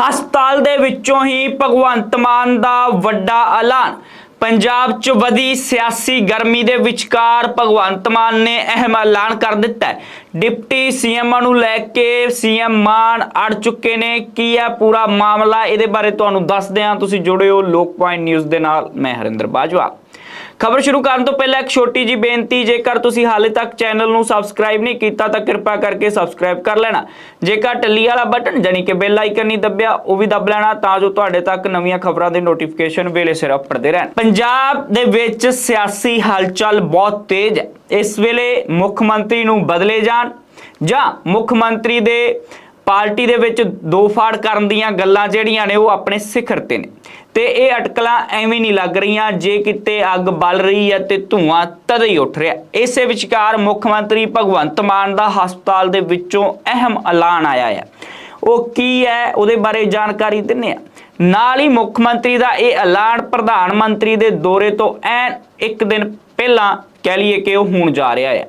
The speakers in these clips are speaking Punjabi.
ਹਸਪਤਾਲ ਦੇ ਵਿੱਚੋਂ ਹੀ ਭਗਵੰਤ ਮਾਨ ਦਾ ਵੱਡਾ ਐਲਾਨ। ਪੰਜਾਬ 'ਚ ਵਧੀ ਸਿਆਸੀ ਗਰਮੀ ਦੇ ਵਿਚਕਾਰ ਭਗਵੰਤ ਮਾਨ ਨੇ ਅਹਿਮ ਐਲਾਨ ਕਰ ਦਿੱਤਾ ਹੈ। ਡਿਪਟੀ ਸੀਐਮ ਨੂੰ ਲੈ ਕੇ ਸੀਐਮ ਮਾਨ ਅੜ ਚੁੱਕੇ ਨੇ। ਕੀ ਹੈ ਪੂਰਾ ਮਾਮਲਾ ਇਹਦੇ ਬਾਰੇ ਤੁਹਾਨੂੰ ਦੱਸਦੇ ਹਾਂ। ਤੁਸੀਂ ਜੁੜਿਓ ਲੋਕ ਪੁਆਇੰਟ ਨਿਊਜ਼ ਦੇ ਨਾਲ। ਮੈਂ ਹਰਿੰਦਰ ਬਾਜਵਾ। ਖਬਰ ਸ਼ੁਰੂ ਕਰਨ ਤੋਂ ਪਹਿਲਾਂ ਇੱਕ ਛੋਟੀ ਜੀ ਬੇਨਤੀ, ਜੇਕਰ ਤੁਸੀਂ ਹਾਲੇ ਤੱਕ ਚੈਨਲ ਨੂੰ ਸਬਸਕ੍ਰਾਈਬ ਨਹੀਂ ਕੀਤਾ, ਤਾਂ ਕਿਰਪਾ ਕਰਕੇ ਸਬਸਕ੍ਰਾਈਬ ਕਰ ਲੈਣਾ। ਜੇਕਰ ਟੱਲੀ ਵਾਲਾ ਬਟਨ ਜਾਨੀ ਕਿ ਬੈਲ ਆਈਕਨ ਨਹੀਂ ਦੱਬਿਆ, ਉਹ ਵੀ ਦੱਬ ਲੈਣਾ, ਤਾਂ ਜੋ ਤੁਹਾਡੇ ਤੱਕ ਨਵੀਆਂ ਖਬਰਾਂ ਦੇ ਨੋਟੀਫਿਕੇਸ਼ਨ ਵੇਲੇ ਸਿਰ ਪੜਦੇ ਰਹਿਣ। ਪੰਜਾਬ ਦੇ ਵਿੱਚ ਸਿਆਸੀ ਹਲਚਲ ਬਹੁਤ ਤੇਜ਼ ਹੈ। ਇਸ ਵੇਲੇ ਮੁੱਖ ਮੰਤਰੀ ਨੂੰ ਬਦਲੇ ਜਾਣ ਜਾਂ ਮੁੱਖ ਮੰਤਰੀ ਦੇ ਪਾਰਟੀ ਦੇ ਵਿੱਚ ਦੋ ਫਾੜ ਕਰਨ ਦੀਆਂ ਗੱਲਾਂ ਜਿਹੜੀਆਂ ਨੇ ਉਹ ਆਪਣੇ ਸਿਖਰ ਤੇ ਨੇ। ਤੇ ਇਹ ਅਟਕਲਾਂ ਐਵੇਂ ਨਹੀਂ ਲੱਗ ਰਹੀਆਂ, ਜੇ ਕਿਤੇ ਅੱਗ ਬਲ ਰਹੀ ਹੈ ਤੇ ਧੂਆਂ ਤਦ ਹੀ ਉੱਠ ਰਿਹਾ। ਇਸੇ ਵਿਚਕਾਰ ਮੁੱਖ ਮੰਤਰੀ ਭਗਵੰਤ ਮਾਨ ਦਾ ਹਸਪਤਾਲ ਦੇ ਵਿੱਚੋਂ ਅਹਿਮ ਐਲਾਨ ਆਇਆ ਹੈ ਉਹ ਕੀ ਹੈ, ਉਹਦੇ ਬਾਰੇ ਜਾਣਕਾਰੀ ਦਿੰਨੇ ਆ ਨਾਲ ਹੀ ਮੁੱਖ ਮੰਤਰੀ ਦਾ ਇਹ ਐਲਾਨ ਪ੍ਰਧਾਨ ਮੰਤਰੀ ਦੇ ਦੌਰੇ ਤੋਂ ਐਨ ਇੱਕ ਦਿਨ ਪਹਿਲਾਂ ਕਹਿ ਲਈਏ ਕਿ ਉਹ ਹੋਣ ਜਾ ਰਿਹਾ ਹੈ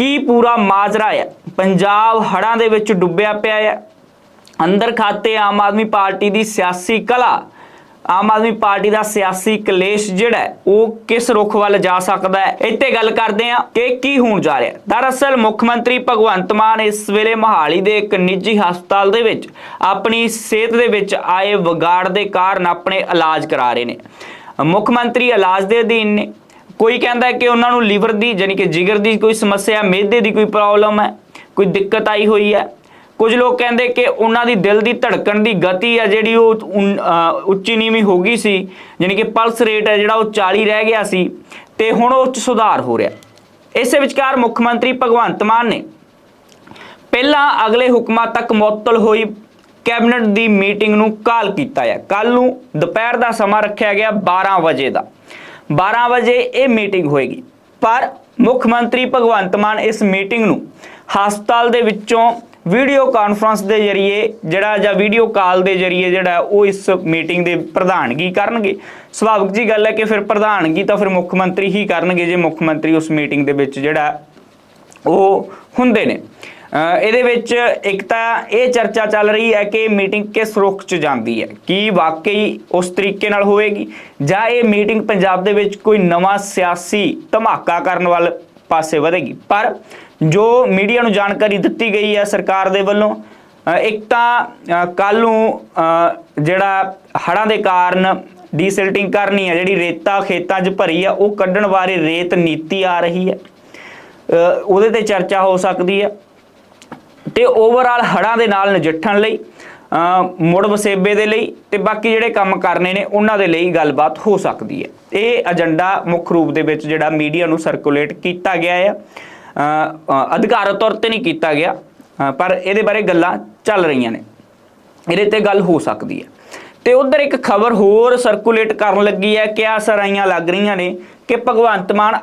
ਕੀ ਪੂਰਾ ਮਾਜਰਾ ਹੈ? ਪੰਜਾਬ ਹੜਾਂ ਦੇ ਵਿੱਚ ਡੁੱਬਿਆ ਪਿਆ ਹੈ। ਅੰਦਰ ਖਾਤੇ ਆਮ ਆਦਮੀ ਪਾਰਟੀ ਦੀ ਸਿਆਸੀ ਕਲਾ, ਆਮ ਆਦਮੀ ਪਾਰਟੀ ਦਾ ਸਿਆਸੀ ਕਲੇਸ਼ ਜਿਹੜਾ ਉਹ ਕਿਸ ਰੁਖ ਵੱਲ ਜਾ ਸਕਦਾ ਹੈ? ਇੱਥੇ ਗੱਲ ਕਰਦੇ ਹਾਂ ਕਿ ਕੀ ਹੋਣ ਜਾ ਰਿਹਾ ਦਰਅਸਲ ਮੁੱਖ ਮੰਤਰੀ ਭਗਵੰਤ ਮਾਨ ਇਸ ਵੇਲੇ ਮਹਾਲੀ ਦੇ ਇੱਕ ਨਿੱਜੀ ਹਸਪਤਾਲ ਦੇ ਵਿੱਚ ਆਪਣੀ ਸਿਹਤ ਦੇ ਵਿੱਚ ਆਏ ਵਿਗਾੜ ਦੇ ਕਾਰਨ ਆਪਣੇ ਇਲਾਜ ਕਰਾ ਰਹੇ ਨੇ। ਮੁੱਖ ਮੰਤਰੀ ਇਲਾਜ ਦੇ ਅਧੀਨ ਨੇ। ਕੋਈ ਕਹਿੰਦਾ ਕਿ ਉਹਨਾਂ ਨੂੰ ਲੀਵਰ ਦੀ ਯਾਨੀ ਕਿ ਜਿਗਰ ਦੀ ਕੋਈ ਸਮੱਸਿਆ ਮਿਹਦੇ ਦੀ ਕੋਈ ਪ੍ਰੋਬਲਮ ਹੈ, ਕੋਈ ਦਿੱਕਤ ਆਈ ਹੋਈ ਹੈ। ਕੁਝ ਲੋਕ ਕਹਿੰਦੇ ਕਿ ਉਹਨਾਂ ਦੀ ਦਿਲ ਦੀ ਧੜਕਣ ਦੀ ਗਤੀ ਹੈ, ਜਿਹੜੀ ਉਹ ਉਨ- ਉੱਚੀ ਨੀਵੀਂ ਹੋ ਗਈ ਸੀ ਯਾਨੀ ਕਿ ਪਲਸ ਰੇਟ ਹੈ ਜਿਹੜਾ ਉਹ 40 ਰਹਿ ਗਿਆ ਸੀ ਤੇ ਹੁਣ ਉਹ 'ਚ ਸੁਧਾਰ ਹੋ ਰਿਹਾ। ਇਸੇ ਵਿਚਕਾਰ ਮੁੱਖ ਮੰਤਰੀ ਭਗਵੰਤ ਮਾਨ ਨੇ ਪਹਿਲਾਂ ਅਗਲੇ ਹੁਕਮਾਂ ਤੱਕ ਮੁਅੱਤਲ ਹੋਈ ਕੈਬਨਿਟ ਦੀ ਮੀਟਿੰਗ ਨੂੰ ਕਾਲ ਕੀਤਾ ਹੈ। ਕੱਲ ਨੂੰ ਦੁਪਹਿਰ ਦਾ ਸਮਾਂ ਰੱਖਿਆ ਗਿਆ 12 ਵਜੇ ਦਾ। 12 ਵਜੇ ਇਹ ਮੀਟਿੰਗ ਹੋਏਗੀ। ਪਰ ਮੁੱਖ ਮੰਤਰੀ ਭਗਵੰਤ ਮਾਨ ਇਸ ਮੀਟਿੰਗ ਨੂੰ ਹਸਪਤਾਲ ਦੇ ਵਿੱਚੋਂ ਵੀਡੀਓ ਕਾਨਫਰੰਸ ਦੇ ਜ਼ਰੀਏ ਜਿਹੜਾ ਜਾਂ ਵੀਡੀਓ ਕਾਲ ਦੇ ਜ਼ਰੀਏ ਜਿਹੜਾ ਉਹ ਇਸ ਮੀਟਿੰਗ ਦੇ ਪ੍ਰਧਾਨਗੀ ਕਰਨਗੇ। ਸੁਭਾਵਿਕ ਜੀ ਗੱਲ ਹੈ ਕਿ ਫਿਰ ਪ੍ਰਧਾਨਗੀ ਤਾਂ ਫਿਰ ਮੁੱਖ ਮੰਤਰੀ ਹੀ ਕਰਨਗੇ, ਜੇ ਮੁੱਖ ਮੰਤਰੀ ਉਸ ਮੀਟਿੰਗ ਦੇ ਵਿੱਚ ਜਿਹੜਾ ਉਹ ਹੁੰਦੇ ਨੇ। ਇਹਦੇ ਵਿੱਚ ਇੱਕ ਤਾਂ ਇਹ ਚਰਚਾ ਚੱਲ ਰਹੀ ਹੈ ਕਿ ਮੀਟਿੰਗ ਕਿਸ ਰੁਖ 'ਚ ਜਾਂਦੀ ਹੈ? ਕੀ ਵਾਕਈ ਉਸ ਤਰੀਕੇ ਨਾਲ ਹੋਵੇਗੀ ਜਾਂ ਇਹ ਮੀਟਿੰਗ ਪੰਜਾਬ ਦੇ ਵਿੱਚ ਕੋਈ ਨਵਾਂ ਸਿਆਸੀ ਧਮਾਕਾ ਕਰਨ ਵੱਲ ਪਾਸੇ ਵਧੇਗੀ? ਪਰ ਜੋ ਮੀਡੀਆ ਨੂੰ ਜਾਣਕਾਰੀ ਦਿੱਤੀ ਗਈ ਹੈ ਸਰਕਾਰ ਦੇ ਵੱਲੋਂ ਇੱਕ ਤਾਂ ਕੱਲ ਨੂੰ ਜਿਹੜਾ ਹੜ੍ਹਾਂ ਦੇ ਕਾਰਨ ਡੀਸਿਲਟਿੰਗ ਕਰਨੀ ਹੈ, ਜਿਹੜੀ ਰੇਤਾ ਖੇਤਾਂ 'ਚ ਭਰੀ ਆ, ਉਹ ਕੱਢਣ ਬਾਰੇ ਰੇਤ ਨੀਤੀ ਆ ਰਹੀ ਹੈ। ਉਹਦੇ ਤੇ ਚਰਚਾ ਹੋ ਸਕਦੀ ਹੈ। ਤੇ ਓਵਰਆਲ ਹੜਾਂ ਦੇ ਨਾਲ ਨਜਿੱਠਣ ਲਈ ਮੁੜ ਵਸੇਬੇ ਦੇ ਲਈ ਤੇ ਬਾਕੀ ਜਿਹੜੇ ਕੰਮ ਕਰਨੇ ਨੇ ਉਹਨਾਂ ਦੇ ਲਈ ਗੱਲਬਾਤ ਹੋ ਸਕਦੀ ਹੈ। ਇਹ ਏਜੰਡਾ ਮੁੱਖ ਰੂਪ ਦੇ ਵਿੱਚ ਜਿਹੜਾ ਮੀਡੀਆ ਨੂੰ ਸਰਕੂਲੇਟ ਕੀਤਾ ਗਿਆ ਹੈ ਅ, ਅਧਿਕਾਰਤ ਤੌਰ ਤੇ ਨਹੀਂ ਕੀਤਾ ਗਿਆ ਪਰ ਇਹਦੇ ਬਾਰੇ ਗੱਲਾਂ ਚੱਲ ਰਹੀਆਂ ਨੇ। ਇਹਦੇ ਤੇ ਗੱਲ ਹੋ ਸਕਦੀ ਹੈ। ਤੇ ਉਧਰ ਇੱਕ ਖਬਰ ਹੋਰ ਸਰਕੂਲੇਟ ਕਰਨ ਲੱਗੀ ਹੈ ਕਿ ਆ ਸਰਾਈਆਂ ਲੱਗ ਰਹੀਆਂ ਨੇ ਕਿ ਭਗਵੰਤ ਮਾਨ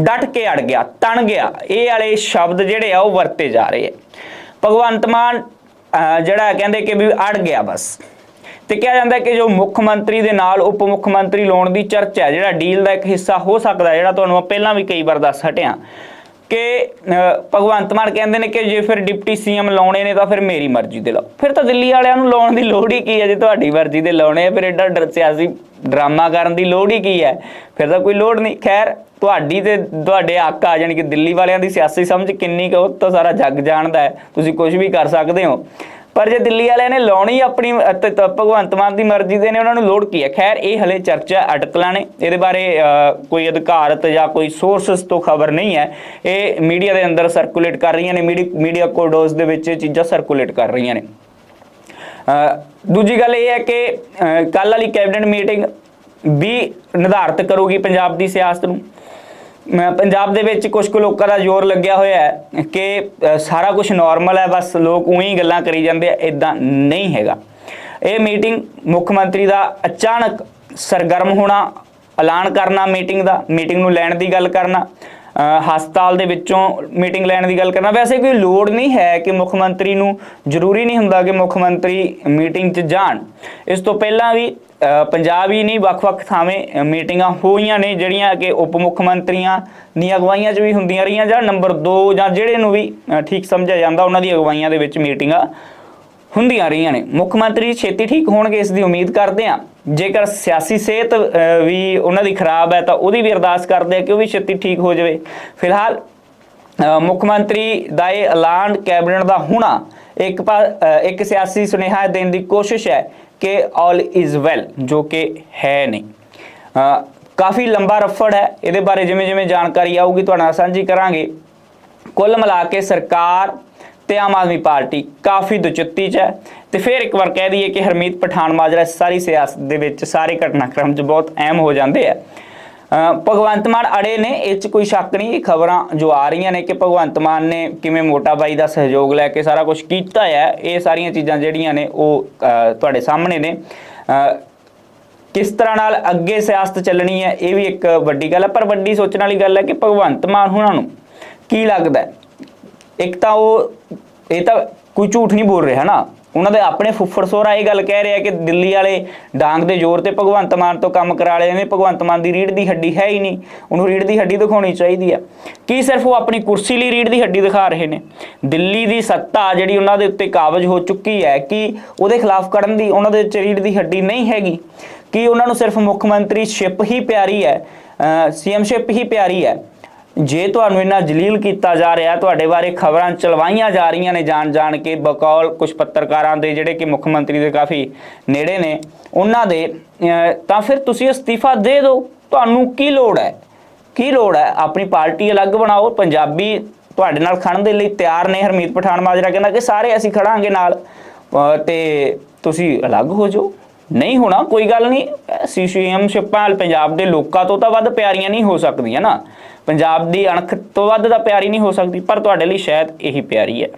ਡਟ ਕੇ ਅੜ ਗਿਆ ਤਣ ਗਿਆ। ਇਹ ਵਾਲੇ ਸ਼ਬਦ ਜਿਹੜੇ ਆ ਉਹ ਵਰਤੇ ਜਾ ਰਹੇ ਆ। ਭਗਵੰਤ ਮਾਨ ਅਹ, ਜਿਹੜਾ ਕਹਿੰਦੇ ਕਿ ਵੀ ਅੜ ਗਿਆ ਬਸ। ਤੇ ਕਿਹਾ ਜਾਂਦਾ ਕਿ ਜੋ ਮੁੱਖ ਮੰਤਰੀ ਦੇ ਨਾਲ ਉਪ ਮੁੱਖ ਮੰਤਰੀ ਲਾਉਣ ਦੀ ਚਰਚਾ ਹੈ ਜਿਹੜਾ ਡੀਲ ਦਾ ਇੱਕ ਹਿੱਸਾ ਹੋ ਸਕਦਾ ਜਿਹੜਾ ਤੁਹਾਨੂੰ ਪਹਿਲਾਂ ਵੀ ਕਈ ਵਾਰ ਦੱਸ ਹਟਿਆ। ਕਿ ਭਗਵੰਤ ਮਾਨ ਕਹਿੰਦੇ ਨੇ ਕਿ ਜੇ ਫਿਰ ਡਿਪਟੀ ਸੀਐਮ ਲਾਉਣੇ ਨੇ ਤਾਂ ਫਿਰ ਮੇਰੀ ਮਰਜ਼ੀ ਦੇ ਲਾਓ। ਫਿਰ ਤਾਂ ਦਿੱਲੀ ਵਾਲਿਆਂ ਨੂੰ ਲਾਉਣ ਦੀ ਲੋੜ ਹੀ ਕੀ ਹੈ? ਜੇ ਤੁਹਾਡੀ ਮਰਜ਼ੀ ਦੇ ਲਾਉਣੇ ਆ, ਫਿਰ ਐਡਾ ਡਰ, ਸਿਆਸੀ ਡਰਾਮਾ ਕਰਨ ਦੀ ਲੋੜ ਹੀ ਕੀ ਹੈ? ਫਿਰ ਤਾਂ ਕੋਈ ਲੋੜ ਨਹੀਂ। ਖੈਰ, ਤੁਹਾਡੀ ਤੇ ਤੁਹਾਡੇ ਹੱਕ ਆ, ਜਾਣੀ ਕਿ ਦਿੱਲੀ ਵਾਲਿਆਂ ਦੀ ਸਿਆਸੀ ਸਮਝ ਕਿੰਨੀ ਕੁ ਉਹ ਤਾਂ ਸਾਰਾ ਜੱਗ ਜਾਣਦਾ ਹੈ। ਤੁਸੀਂ ਕੁਝ ਵੀ ਕਰ ਸਕਦੇ ਹੋ। ਪਰ ਜੇ ਦਿੱਲੀ ਵਾਲਿਆਂ ਨੇ ਲਾਉਣੀ ਆਪਣੀ ਭਗਵੰਤ ਮਾਨ ਦੀ ਮਰਜ਼ੀ ਦੇ ਨੇ, ਉਹਨਾਂ ਨੂੰ ਲੋੜ ਕੀ ਹੈ? ਖੈਰ, ਇਹ ਹਲੇ ਚਰਚਾ ਅਟਕਲਾਂ ਨੇ। ਇਹਦੇ ਬਾਰੇ ਕੋਈ ਅਧਿਕਾਰਤ ਜਾਂ ਕੋਈ ਸੋਰਸਸ ਤੋਂ ਖਬਰ ਨਹੀਂ ਹੈ। ਇਹ ਮੀਡੀਆ ਦੇ ਅੰਦਰ ਸਰਕੂਲੇਟ ਕਰ ਰਹੀਆਂ ਨੇ ਮੀਡੀਆ ਕੋਡੋਸ ਦੇ ਵਿੱਚ ਇਹ ਚੀਜ਼ਾਂ ਸਰਕੂਲੇਟ ਕਰ ਰਹੀਆਂ ਨੇ। ਦੂਜੀ ਗੱਲ ਇਹ ਹੈ ਕਿ ਕੱਲ ਵਾਲੀ ਕੈਬਨਿਟ ਮੀਟਿੰਗ ਵੀ ਨਿਰਧਾਰਤ ਕਰੂਗੀ ਪੰਜਾਬ ਦੀ ਸਿਆਸਤ ਨੂੰ। ਪੰਜਾਬ ਦੇ ਵਿੱਚ ਕੁਝ ਕੁ ਲੋਕਾਂ ਦਾ ਜ਼ੋਰ ਲੱਗਿਆ ਹੋਇਆ ਹੈ ਕਿ ਸਾਰਾ ਕੁਝ ਨਾਰਮਲ ਹੈ, ਬਸ ਲੋਕ ਉਹੀ ਗੱਲਾਂ ਕਰੀ ਜਾਂਦੇ ਆ ਇਦਾਂ ਨਹੀਂ ਹੈਗਾ। ਇਹ ਮੀਟਿੰਗ ਮੁੱਖ ਮੰਤਰੀ ਦਾ ਅਚਾਨਕ ਸਰਗਰਮ ਹੋਣਾ, ਐਲਾਨ ਕਰਨਾ ਮੀਟਿੰਗ ਦਾ ਮੀਟਿੰਗ ਨੂੰ ਲੈਣ ਦੀ ਗੱਲ ਕਰਨਾ ਹਸਪਤਾਲ ਦੇ ਵਿੱਚੋਂ ਮੀਟਿੰਗ ਲੈਣ ਦੀ ਗੱਲ ਕਰਨਾ। ਵੈਸੇ ਕੋਈ ਲੋੜ ਨਹੀਂ ਹੈ ਕਿ ਮੁੱਖ ਮੰਤਰੀ ਨੂੰ, ਜ਼ਰੂਰੀ ਨਹੀਂ ਹੁੰਦਾ ਕਿ ਮੁੱਖ ਮੰਤਰੀ ਮੀਟਿੰਗ 'ਚ ਜਾਣ। ਇਸ ਤੋਂ ਪਹਿਲਾਂ ਵੀ ਪੰਜਾਬ ਹੀ ਨਹੀਂ, ਵੱਖ-ਵੱਖ ਥਾਵੇਂ ਮੀਟਿੰਗਾਂ ਹੋਈਆਂ ਨੇ, ਜਿਹੜੀਆਂ ਕਿ ਉਪ ਮੁੱਖ ਮੰਤਰੀਆਂ ਦੀਆਂ ਅਗਵਾਈਆਂ 'ਚ ਵੀ ਹੁੰਦੀਆਂ ਰਹੀਆਂ, ਜਾਂ ਨੰਬਰ 2 ਜਾਂ ਜਿਹੜੇ ਨੂੰ ਵੀ ਠੀਕ ਸਮਝਿਆ ਜਾਂਦਾ, ਉਹਨਾਂ ਦੀ ਅਗਵਾਈਆਂ ਦੇ ਵਿੱਚ ਮੀਟਿੰਗਾਂ ਹੁੰਦੀਆਂ ਰਹੀਆਂ ਨੇ। ਮੁੱਖ ਮੰਤਰੀ ਛੇਤੀ ਠੀਕ ਹੋਣਗੇ, ਇਸ ਦੀ ਉਮੀਦ ਕਰਦੇ ਹਾਂ। ਜੇਕਰ ਸਿਆਸੀ ਸਿਹਤ ਵੀ ਉਹਨਾਂ ਦੀ ਖਰਾਬ ਹੈ ਤਾਂ ਉਹਦੀ ਵੀ ਅਰਦਾਸ ਕਰਦੇ ਆ ਕਿ ਉਹ ਵੀ ਛੇਤੀ ਠੀਕ ਹੋ ਜਾਵੇ। ਫਿਲਹਾਲ ਮੁੱਖ ਮੰਤਰੀ ਦਾ ਇਹ ਐਲਾਨ ਕੈਬਨਿਟ ਦਾ ਹੋਣਾ ਇੱਕ ਪਾ- ਇੱਕ ਸਿਆਸੀ ਸੁਨੇਹਾ ਦੇਣ ਦੀ ਕੋਸ਼ਿਸ਼ ਹੈ ਕਿ ਆਲ ਇਜ਼ ਵੈਲ ਜੋ ਕਿ ਹੈ ਨਹੀਂ। ਕਾਫੀ ਲੰਬਾ ਰਫੜ ਹੈ, ਇਹਦੇ ਬਾਰੇ ਜਿਵੇਂ ਜਿਵੇਂ ਜਾਣਕਾਰੀ ਆਊਗੀ, ਤੁਹਾਡੇ ਨਾਲ ਸਾਂਝੀ ਕਰਾਂਗੇ। ਕੁੱਲ ਮਿਲਾ ਕੇ ਸਰਕਾਰ ਤੇ ਆਮ ਆਦਮੀ ਪਾਰਟੀ ਕਾਫੀ ਦੁਚਿੱਤੀ 'ਚ ਹੈ। ਤੇ ਫਿਰ ਇੱਕ ਵਾਰ ਕਹਿ ਦਈਏ ਕਿ ਹਰਮੀਤ ਪਠਾਨ ਮਾਜਰਾ ਇਸ ਸਾਰੀ ਸਿਆਸਤ ਦੇ ਵਿੱਚ ਸਾਰੇ ਘਟਨਾਕ੍ਰਮ 'ਚ ਬਹੁਤ ਅਹਿਮ ਹੋ ਜਾਂਦੇ ਆ। ਭਗਵੰਤ ਮਾਨ ਅੜੇ ਨੇ, ਇਹ 'ਚ ਕੋਈ ਸ਼ੱਕ ਨਹੀਂ ਇਹ ਖਬਰਾਂ ਜੋ ਆ ਰਹੀਆਂ ਨੇ ਕਿ ਭਗਵੰਤ ਮਾਨ ਨੇ ਕਿਵੇਂ ਮੋਟਾ ਬਾਈ ਦਾ ਸਹਿਯੋਗ ਲੈ ਕੇ ਸਾਰਾ ਕੁਝ ਕੀਤਾ ਹੈ ਇਹ ਸਾਰੀਆਂ ਚੀਜ਼ਾਂ ਜਿਹੜੀਆਂ ਨੇ ਉਹ ਤੁਹਾਡੇ ਸਾਹਮਣੇ ਨੇ। ਕਿਸ ਤਰ੍ਹਾਂ ਨਾਲ ਅੱਗੇ ਸਿਆਸਤ ਚੱਲਣੀ ਹੈ, ਇਹ ਵੀ ਇੱਕ ਵੱਡੀ ਗੱਲ ਹੈ, ਪਰ ਵੱਡੀ ਸੋਚਣ ਵਾਲੀ ਗੱਲ ਹੈ ਕਿ ਭਗਵੰਤ ਮਾਨ ਹੁਣਾਂ ਨੂੰ ਕੀ ਲੱਗਦਾ ਹੈ? ਇੱਕ ਤਾਂ ਉਹ, ਇਹ ਤਾਂ ਕੋਈ ਝੂਠ ਨਹੀਂ ਬੋਲ ਰਿਹਾ ਨਾ ਉਹਨਾਂ ਦੇ ਆਪਣੇ ਫੁੱਫੜ ਸੋਹਰਾ ਇਹ ਗੱਲ ਕਹਿ ਰਿਹਾ ਕਿ ਦਿੱਲੀ ਵਾਲੇ ਡਾਂਗ ਦੇ ਜ਼ੋਰ ਤੇ ਭਗਵੰਤ ਮਾਨ ਤੋਂ ਕੰਮ ਕਰਾ ਲਏ ਨੇ ਭਗਵੰਤ ਮਾਨ ਦੀ ਰੀੜ ਦੀ ਹੱਡੀ ਹੈ ਹੀ ਨਹੀਂ। ਉਹਨੂੰ ਰੀੜ ਦੀ ਹੱਡੀ ਦਿਖਾਉਣੀ ਚਾਹੀਦੀ ਹੈ ਕੀ ਸਿਰਫ ਉਹ ਆਪਣੀ ਕੁਰਸੀ ਲਈ ਰੀੜ ਦੀ ਹੱਡੀ ਦਿਖਾ ਰਹੇ ਨੇ? ਦਿੱਲੀ ਦੀ ਸੱਤਾ ਜਿਹੜੀ ਉਹਨਾਂ ਦੇ ਉੱਤੇ ਕਾਬਜ ਹੋ ਚੁੱਕੀ ਹੈ, ਕਿ ਉਹਦੇ ਖਿਲਾਫ ਕਰਨ ਦੀ ਉਹਨਾਂ ਦੇ ਵਿੱਚ ਰੀੜ ਦੀ ਹੱਡੀ ਨਹੀਂ ਹੈਗੀ? ਕਿ ਉਹਨਾਂ ਨੂੰ ਸਿਰਫ ਮੁੱਖ ਮੰਤਰੀ ਸ਼ਿਪ ਹੀ ਪਿਆਰੀ ਹੈ ਸੀਐਮ ਸ਼ਿਪ ਹੀ ਪਿਆਰੀ ਹੈ? ਜੇ ਤੁਹਾਨੂੰ ਇੰਨਾ ਜਲੀਲ ਕੀਤਾ ਜਾ ਰਿਹਾ ਤੁਹਾਡੇ ਬਾਰੇ ਖਬਰਾਂ ਚਲਵਾਈਆਂ ਜਾ ਰਹੀਆਂ ਨੇ ਜਾਣ ਜਾਣ ਕੇ ਬਕੌਲ ਕੁਝ ਪੱਤਰਕਾਰਾਂ ਦੇ ਜਿਹੜੇ ਕਿ ਮੁੱਖ ਮੰਤਰੀ ਦੇ ਕਾਫੀ ਨੇੜੇ ਨੇ ਉਹਨਾਂ ਦੇ ਤਾਂ ਫਿਰ ਤੁਸੀਂ ਅਸਤੀਫਾ ਦੇ ਦਿਓ। ਤੁਹਾਨੂੰ ਕੀ ਲੋੜ ਹੈ? ਕੀ ਲੋੜ ਹੈ? ਆਪਣੀ ਪਾਰਟੀ ਅਲੱਗ ਬਣਾਓ। ਪੰਜਾਬੀ ਤੁਹਾਡੇ ਨਾਲ ਖੜਨ ਦੇ ਲਈ ਤਿਆਰ ਨੇ ਹਰਮੀਤ ਪਠਾਨ ਮਾਜਰਾ ਕਹਿੰਦਾ ਕਿ ਸਾਰੇ ਅਸੀਂ ਖੜਾਂਗੇ ਨਾਲ। ਅਹ, ਤੇ ਤੁਸੀਂ ਅਲੱਗ ਹੋ ਜਾਓ। ਨਹੀਂ ਹੋਣਾ ਕੋਈ ਗੱਲ ਨਹੀਂ। ਸੀਸੀਐਮ ਸ਼ਿਪਾਂ ਪੰਜਾਬ ਦੇ ਲੋਕਾਂ ਤੋਂ ਤਾਂ ਵੱਧ ਪਿਆਰੀਆਂ ਨਹੀਂ ਹੋ ਸਕਦੀਆਂ ਨਾ। ਪੰਜਾਬ ਦੀ ਅਣਖ ਤੋਂ ਵੱਧ ਤਾਂ ਪਿਆਰੀ ਨਹੀਂ ਹੋ ਸਕਦੀ, ਪਰ ਤੁਹਾਡੇ ਲਈ ਸ਼ਾਇਦ ਇਹੀ ਪਿਆਰੀ ਹੈ।